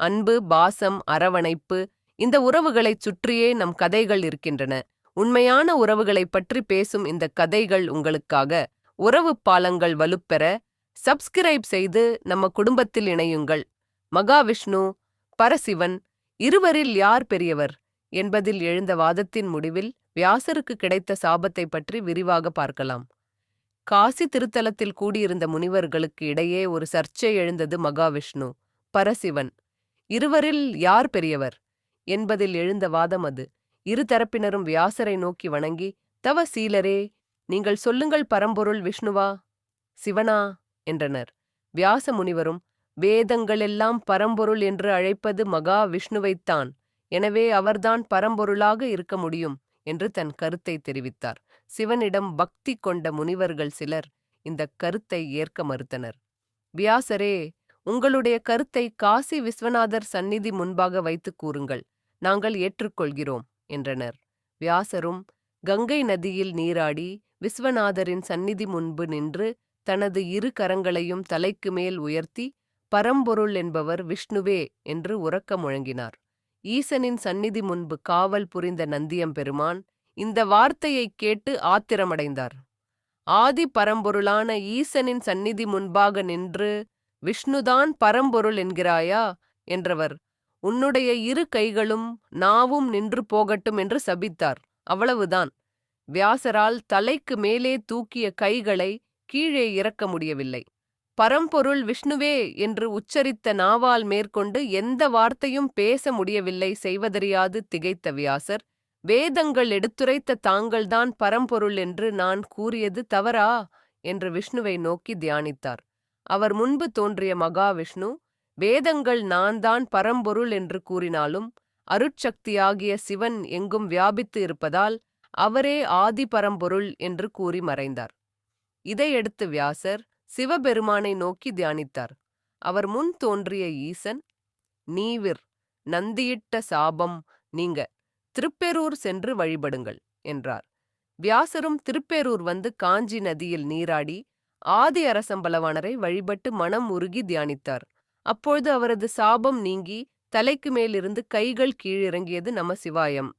அன்பு பாசம் அரவணைப்பு இந்த உறவுகளைச் சுற்றியே நம் கதைகள் இருக்கின்றன. உண்மையான உறவுகளைப் பற்றி பேசும் இந்த கதைகள் உங்களுக்காக. உறவு பாலங்கள் வலுப்பெற சப்ஸ்கிரைப் செய்து நம்ம குடும்பத்தில் இணையுங்கள். மகாவிஷ்ணு பரசிவன் இருவரில் யார் பெரியவர்? என்பதில் எழுந்த வாதத்தின் முடிவில் வியாசருக்கு கிடைத்த சாபத்தை பற்றி விரிவாக பார்க்கலாம். காசி திருத்தலத்தில் கூடியிருந்த முனிவர்களுக்கு இடையே ஒரு சர்ச்சை எழுந்தது மகாவிஷ்ணு பரசிவன். இருவரில் யார் பெரியவர்? என்பதில் எழுந்த வாதம் அது. இரு தரப்பினரும் வியாசரை நோக்கி வணங்கி தவ சீலரே நீங்கள் சொல்லுங்கள் பரம்பொருள் விஷ்ணுவா? சிவனா? என்றனர். வியாச முனிவரும் வேதங்களெல்லாம் பரம்பொருள் என்று அழைப்பது மகா விஷ்ணுவைத்தான் எனவே அவர்தான் பரம்பொருளாக இருக்க முடியும் என்று தன் கருத்தை தெரிவித்தார். சிவனிடம் பக்தி கொண்ட முனிவர்கள் சிலர் இந்த கருத்தை ஏற்க மறுத்தனர். வியாசரே உங்களுடைய கருத்தை காசி விஸ்வநாதர் சந்நிதி முன்பாக வைத்து கூறுங்கள். நாங்கள் ஏற்றுக்கொள்கிறோம் என்றனர். வியாசரும் கங்கை நதியில் நீராடி விஸ்வநாதரின் சந்நிதி முன்பு நின்று தனது இரு கரங்களையும் தலைக்கு மேல் உயர்த்தி பரம்பொருள் என்பவர் விஷ்ணுவே என்று உறக்க முழங்கினார். ஈசனின் சந்நிதி முன்பு காவல் புரிந்த நந்தியம்பெருமான் இந்த வார்த்தையைக் கேட்டு ஆத்திரமடைந்தார். ஆதி பரம்பொருளான ஈசனின் சந்நிதி முன்பாக நின்று விஷ்ணுதான் பரம்பொருள் என்கிறாயா? என்றவர். உன்னுடைய இரு கைகளும் நாவும் நின்று போகட்டும் என்று சபித்தார். அவ்வளவுதான். வியாசரால் தலைக்கு மேலே தூக்கிய கைகளை கீழே இறக்க முடியவில்லை. பரம்பொருள் விஷ்ணுவே என்று உச்சரித்த நாவால் மேற்கொண்டு எந்த வார்த்தையும் பேச முடியவில்லை செய்வதறியாது திகைத்த வியாசர். வேதங்கள் எடுத்துரைத்த தாங்கள்தான் பரம்பொருள் என்று நான் கூறியது தவறா? என்று விஷ்ணுவை நோக்கி தியானித்தார். அவர் முன்பு தோன்றிய மகாவிஷ்ணு வேதங்கள் நான் தான் பரம்பொருள் என்று கூறினாலும் அருட்சக்தியாகிய சிவன் எங்கும் வியாபித்து இருப்பதால் அவரே ஆதி பரம்பொருள் என்று கூறி மறைந்தார். இதையடுத்து வியாசர் சிவபெருமானை நோக்கி தியானித்தார். அவர் முன் தோன்றிய ஈசன் நீவிர் நந்தியிட்ட சாபம் நீங்க திருப்பெரூர் சென்று வழிபடுங்கள் என்றார். வியாசரும் திருப்பேரூர் வந்து காஞ்சி நதியில் நீராடி ஆதி அரசம்பலவானரை வழிபட்டு மனம் உருகி தியானித்தார். அப்பொழுது அவரது சாபம் நீங்கி தலைக்கு மேலிருந்து கைகள் கீழிறங்கியது நம சிவாயம்.